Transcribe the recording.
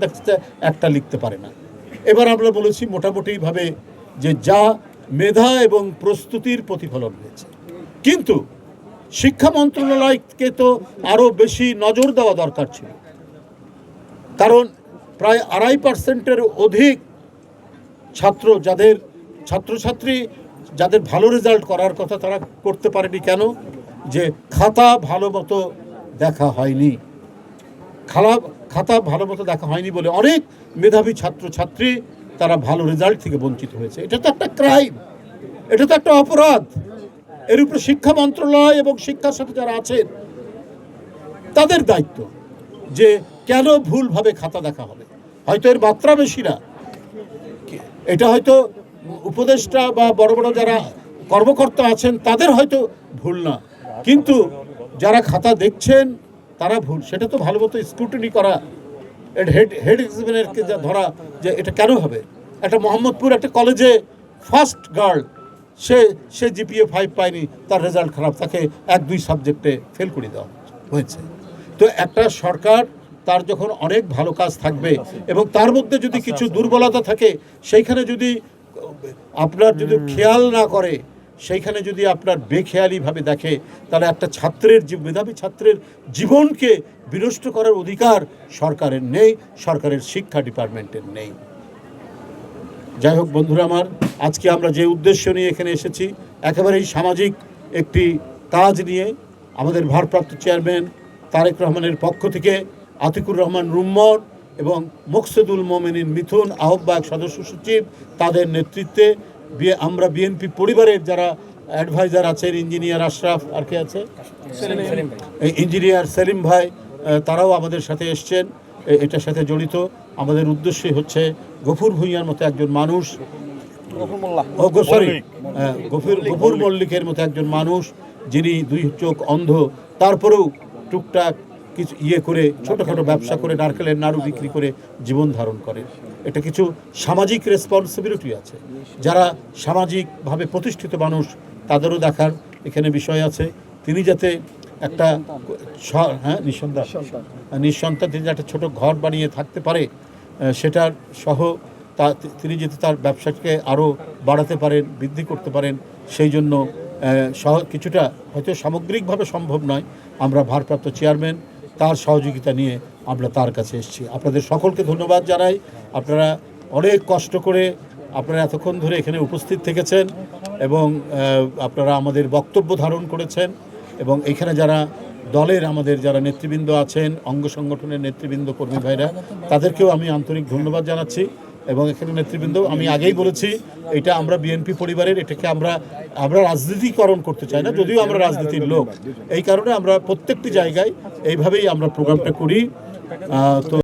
দেখতে একটা লিখতে পারে না। এবার আমরা বলেছি মোটামুটিভাবে যে যা মেধা এবং প্রস্তুতির প্রতিফলন হয়েছে। কিন্তু শিক্ষা মন্ত্রণালয়কে তো আরও বেশি নজর দেওয়া দরকার ছিল। কারণ প্রায় আড়াই পার্সেন্টের অধিক ছাত্র যাদের ছাত্রছাত্রী যাদের ভালো রেজাল্ট করার কথা তারা করতে পারেনি কেন? যে খাতা ভালো মতো দেখা হয়নি। খালা খাতা ভালো মতো দেখা হয়নি বলে অনেক মেধাবী ছাত্রছাত্রী তারা ভালো রেজাল্ট থেকে বঞ্চিত হয়েছে। এটা তো একটা ক্রাইম এটা তো একটা অপরাধ। এর উপরে শিক্ষা মন্ত্রণালয় এবং শিক্ষার সাথে যারা আছেন, তাদের দায়িত্ব যে কেন ভুলভাবে খাতা দেখা হবে। হয়তো এর মাত্রা বেশি না। এটা হয়তো উপদেষ্টা বা বড় বড় যারা কর্মকর্তা আছেন, তাদের হয়তো ভুল না। কিন্তু যারা খাতা দেখছেন তারা ভুল। সেটা তো ভালো মতো স্ক্রুটিনি করা হেড হেড এক্সামিনারকে যা ধরা যে এটা কেন হবে? একটা মোহাম্মদপুর একটা কলেজে ফার্স্ট গার্ল সে সে জিপিএ ফাইভ পায়নি তার রেজাল্ট খারাপ তাকে এক দুই সাবজেক্টে ফেল করে দেওয়া হয়েছে। তো একটা সরকার তার যখন অনেক ভালো কাজ থাকবে এবং তার মধ্যে যদি কিছু দুর্বলতা থাকে সেইখানে যদি আপনার যদি খেয়াল না করে সেইখানে যদি আপনার বেখেয়ালিভাবে দেখে, তাহলে একটা ছাত্রের মেধাবী ছাত্রের জীবনকে বিনষ্ট করার অধিকার সরকারের নেই, সরকারের শিক্ষা ডিপার্টমেন্টের নেই। যাই হোক বন্ধুরা আমার, আজকে আমরা যে উদ্দেশ্য নিয়ে এখানে এসেছি, একেবারেই সামাজিক একটি কাজ নিয়ে, আমাদের ভারপ্রাপ্ত চেয়ারম্যান তারেক রহমানের পক্ষ থেকে আতিকুর রহমান রুম্মর এবং মুকসেদুল মোমেনিন মিথুন আহ্বায়ক সদস্য সচিব তাদের নেতৃত্বে আমরা বিএনপি পরিবারের যারা অ্যাডভাইজার আছেন ইঞ্জিনিয়ার আশরাফ আর কে আছে? ইঞ্জিনিয়ার সেলিম ভাই তারাও আমাদের সাথে এসছেন এটার সাথে জড়িত। আমাদের উদ্দেশ্যই হচ্ছে গফুর ভূঁইয়ার মতো একজন মানুষ ও সরি গফুর গফুর মল্লিকের মতো একজন মানুষ যিনি দুই চোখ অন্ধ। তারপরেও টুকটাক কিছু ইয়ে করে ছোটোখাটো ব্যবসা করে নারকেলের নাড়ু বিক্রি করে জীবন ধারণ করে। এটা কিছু সামাজিক রেসপন্সিবিলিটি আছে। যারা সামাজিকভাবে প্রতিষ্ঠিত মানুষ তাদেরও দেখার এখানে বিষয় আছে। তিনি যাতে একটা হ্যাঁ নিঃসন্তান। নিঃসন্তান। তিনি একটা ছোট ঘর বানিয়ে থাকতে পারে সেটার সহ তা তিনি যাতে তার ব্যবসাকে আরও বাড়াতে পারেন বৃদ্ধি করতে পারেন সেই জন্য সহ- কিছুটা হয়তো সামগ্রিকভাবে সম্ভব নয়। আমরা ভারপ্রাপ্ত চেয়ারম্যান তার সহযোগিতা নিয়ে আমরা তার কাছে এসেছি। আপনাদের সকলকে ধন্যবাদ জানাই। আপনারা অনেক কষ্ট করে আপনারা এতক্ষণ ধরে এখানে উপস্থিত থেকেছেন এবং আপনারা আমাদের বক্তব্য ধারণ করেছেন এবং এখানে যারা দলের আমাদের যারা নেতৃবৃন্দ আছেন, অঙ্গ সংগঠনের নেতৃবৃন্দ কর্মী ভাইরা, তাদেরকেও আমি আন্তরিক ধন্যবাদ জানাচ্ছি। এবং এখানে নেতৃবৃন্দ আমি আগেই বলেছি, এটা আমরা বিএনপি পরিবারের, এটাকে আমরা আমরা রাজনীতিকরণ করতে চাই না, যদিও আমরা রাজনীতির লোক। এই কারণে আমরা প্রত্যেকটি জায়গায় এইভাবেই আমরা প্রোগ্রামটা করি। তো